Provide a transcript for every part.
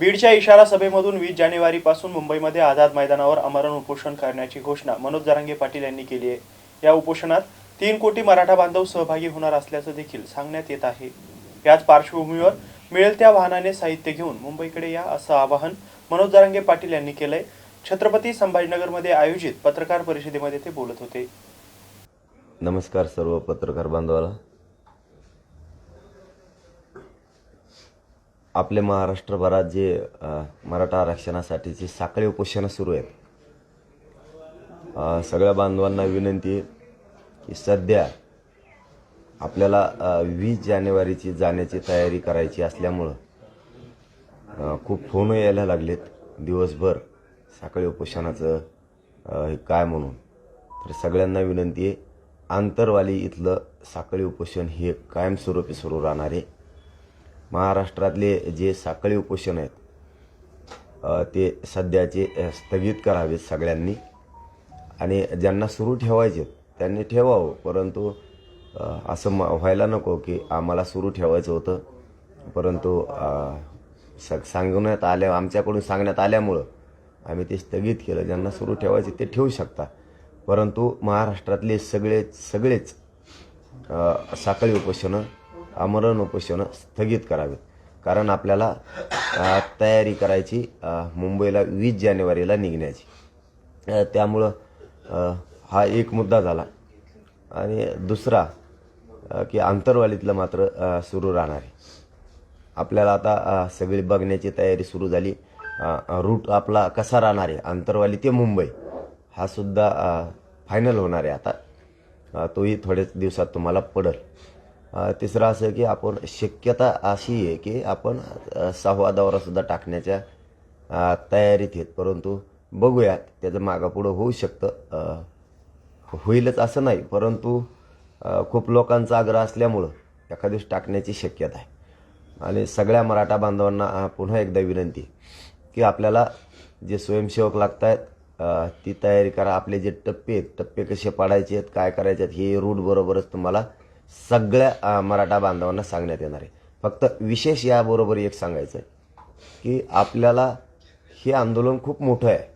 बीडच्या इशारा सभेमधून वीस जानेवारीपासून मुंबईमध्ये आझाद मैदानावर अमरण उपोषण करण्याची घोषणा मनोज जरांगे पाटील यांनी केली आहे. या उपोषणात तीन कोटी मराठा बांधव सहभागी होणार असल्याचं देखील सांगण्यात येत आहे. याच पार्श्वभूमीवर मिळेल त्या वाहनाने साहित्य घेऊन मुंबईकडे या असं आवाहन मनोज जरांगे पाटील यांनी केलंय. छत्रपती संभाजीनगरमध्ये आयोजित पत्रकार परिषदेमध्ये ते बोलत होते. नमस्कार सर्व पत्रकार बांधवाला. आपल्या महाराष्ट्रभरात जे मराठा मराठा आरक्षणासाठीची साखळी उपोषणं सुरू आहेत. सगळ्या बांधवांना विनंती की सध्या आपल्याला वीस जानेवारीची जाण्याची तयारी करायची असल्यामुळं खूप फोन यायला लागलेत. दिवसभर साखळी उपोषणाचं हे काय म्हणून? तर सगळ्यांना विनंती आहे आंतरवाली इथलं साखळी उपोषण हे कायमस्वरूपी सुरू राहणार आहे. महाराष्ट्रातले जे साखळी उपोषण आहेत ते सध्याचे स्थगित करावेत सगळ्यांनी. आणि ज्यांना सुरू ठेवायचे त्यांनी ठेवावं. परंतु असं म- व्हायला नको की आम्हाला सुरू ठेवायचं होतं. परंतु स सांगण्यात आल्या आमच्याकडून सांगण्यात आल्यामुळं आम्ही ते स्थगित केलं. ज्यांना सुरू ठेवायचे ते ठेवू शकता. परंतु महाराष्ट्रातले सगळे सगळेच साखळी उपोषणं आमरण उपोषणं स्थगित करावीत कारण आपल्याला तयारी करायची मुंबईला वीस जानेवारीला निघण्याची. त्यामुळं हा एक मुद्दा झाला. आणि दुसरा की आंतरवालीतलं मात्र सुरू राहणार आहे. आपल्याला आता सगळी बघण्याची तयारी सुरू झाली. रूट आपला कसा राहणार आहे? आंतरवाली ते मुंबई. हा सुद्धा फायनल होणार आहे आता. तोही थोड्याच दिवसात तुम्हाला पडेल. तिसरं असं की आपण शक्यता अशी आहे की आपण सहावा दौरासुद्धा टाकण्याच्या तयारीत आहेत. परंतु बघूयात त्याचं मागापुढं होऊ शकतं. होईलच असं नाही. परंतु खूप लोकांचा आग्रह असल्यामुळं एखाद्या दिवस टाकण्याची शक्यता आहे. आणि सगळ्या मराठा बांधवांना पुन्हा एकदा विनंती की आपल्याला जे स्वयंसेवक लागत आहेत ती तयारी करा. आपले जे टप्पे आहेत टप्पे कसे पाडायचे आहेत काय करायचे आहेत हे रूट बरोबरच तुम्हाला सगळ्या मराठा बांधवांना सांगण्यात येणार आहे. फक्त विशेष याबरोबर एक सांगायचं आहे की आपल्याला हे आंदोलन खूप मोठं आहे.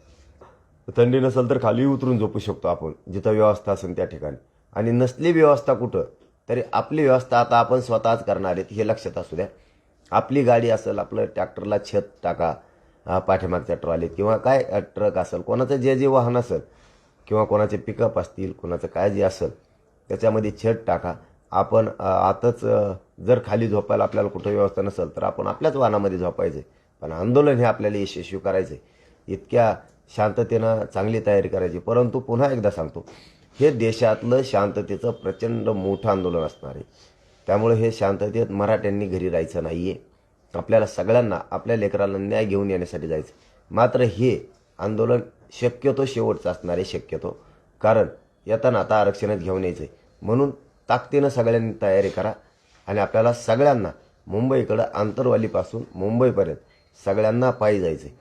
थंडी नसेल तर खाली उतरून झोपू शकतो आपण जिथं व्यवस्था असेल त्या ठिकाणी. आणि नसली व्यवस्था कुठं तरी आपली व्यवस्था आता आपण स्वतःच करणार आहेत हे लक्षात असू द्या. आपली गाडी असेल आपलं ट्रॅक्टरला छत टाका पाठीमागच्या ट्रॉलीत किंवा काय ट्रक असेल कोणाचं जे जे वाहन असेल किंवा कोणाचे पिकअप असतील कोणाचं काय जे असेल त्याच्यामध्ये छत टाका. आपण आताच जर खाली झोपायला आपल्याला कुठं व्यवस्था नसेल तर आपण आपल्याच वाहनामध्ये झोपायचं. पण आंदोलन हे आपल्याला यशस्वी करायचं. आहे इतक्या शांततेनं चांगली तयारी करायची. परंतु पुन्हा एकदा सांगतो हे देशातलं शांततेचं प्रचंड मोठं आंदोलन असणार आहे. त्यामुळे हे शांततेत मराठ्यांनी घरी राहायचं नाही आहे आपल्याला सगळ्यांना आपल्या लेकरांना न्याय घेऊन येण्यासाठी जायचं. मात्र हे आंदोलन शक्यतो शेवटचं असणार आहे शक्यतो. कारण येताना आता आरक्षणात घेऊन यायचं आहे म्हणून ताकदीनं सगळ्यांनी तयारी करा. आणि आपल्याला सगळ्यांना मुंबईकडं आंतरवालीपासून मुंबईपर्यंत सगळ्यांना पायी जायचं आहे